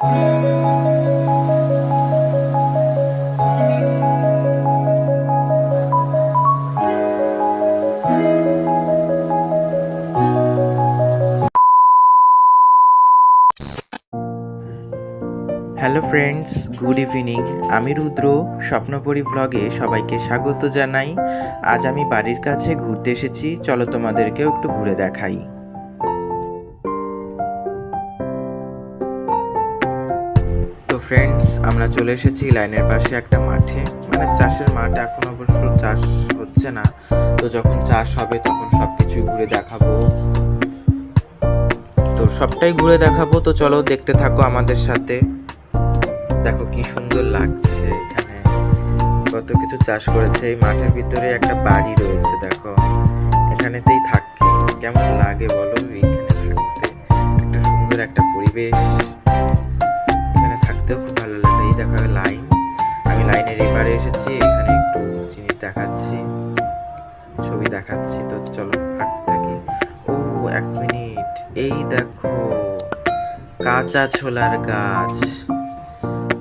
Hello friends good evening আমি রুদ্র, স্বপ্নপুরী ব্লগে সবাইকে স্বাগত জানাই। আজ আমি বাড়ির কাছে ঘুরতে এসেছি। চলো তোমাদেরকেও একটু ঘুরে দেখাই। ফ্রেন্ডস আমরা চলে এসেছি লাইনের পাশে একটা মাঠে। মানে চাষের মাঠ এখন অবশ্য চাষ হচ্ছে না। তো যখন চাষ হবে তখন সব কিছুই ঘুরে দেখাবো। তো সবটাই ঘুরে দেখাবো। তো চলো দেখতে থাকো আমাদের সাথে। দেখো কি সুন্দর লাগছে এখানে। কত কিছু চাষ করেছে। এই মাঠের ভিতরে একটা বাড়ি রয়েছে, দেখো। এখানেতেই থাকতে কেমন লাগে বলো? এইখানে থাকতে একটা সুন্দর একটা পরিবেশ। থাকতেও খুব ভালো লাগে এই দেখো লাইন আমি লাইনের এবারে এসেছি, এখানে একটু জিনিস দেখাচ্ছি, ছবি দেখাচ্ছি। তো চলো, হাঁটতে থাকি। ও, এক মিনিট। এই দেখো, কাঁচা ছোলার গাছ,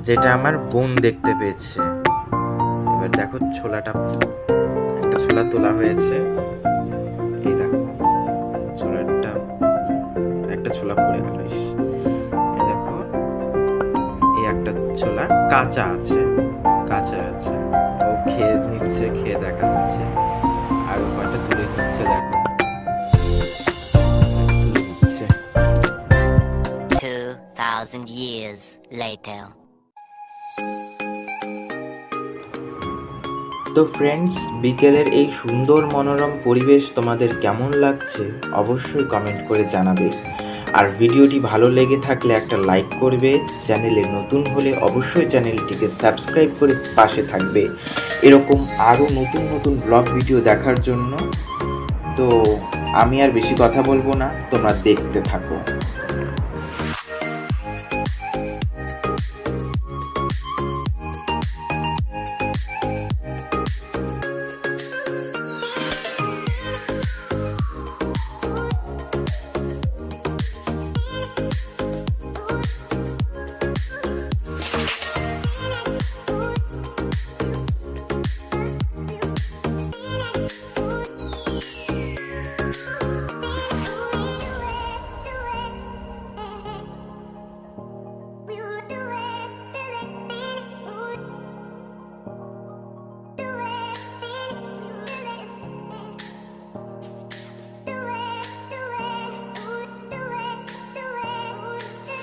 যেটা আমার বোন দেখতে পেয়েছে। এবার দেখো, ছোলাটা, একটা ছোলা তোলা হয়েছে। এই দেখো, ছোলাটা, একটা ছোলা পড়ে গেল ছোলা কাঁচা আছে কাঁচা আছে। ও খেয়ে নিচ্ছে খেয়ে দেখা যাচ্ছে। আর ওখানটা তুলে নিচ্ছে দেখো। তুলে নিচ্ছে 2,000 years later. তো ফ্রেন্ডস বিকেলের এই সুন্দর মনোরম পরিবেশ তোমাদের কেমন লাগছে অবশ্যই কমেন্ট করে জানাবে। আর ভিডিওটি ভালো লেগে থাকলে একটা লাইক করবে। চ্যানেলে নতুন হলে অবশ্যই চ্যানেলটিকে সাবস্ক্রাইব করে পাশে থাকবে। এরকম আরও নতুন নতুন ব্লগ ভিডিও দেখার জন্য। তো আমি আর বেশি কথা বলব না, তোমরা দেখতে থাকো।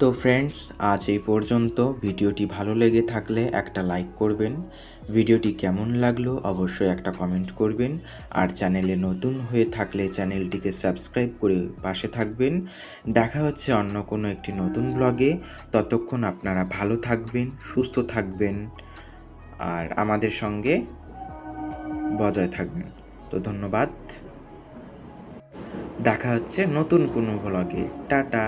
তো ফ্রেন্ডস আজ এই পর্যন্ত। ভিডিওটি ভালো লেগে থাকলে একটা লাইক করবেন। ভিডিওটি কেমন লাগল অবশ্যই একটা কমেন্ট করবেন। আর চ্যানেলে নতুন হয়ে থাকলে চ্যানেলটিকে সাবস্ক্রাইব করে পাশে থাকবেন। দেখা হচ্ছে অন্য কোনো একটি নতুন ব্লগে ততক্ষণ আপনারা ভালো থাকবেন, সুস্থ থাকবেন, আর আমাদের সঙ্গে বজায় থাকবেন। তো ধন্যবাদ। দেখা হচ্ছে নতুন কোনো ব্লগে টাটা।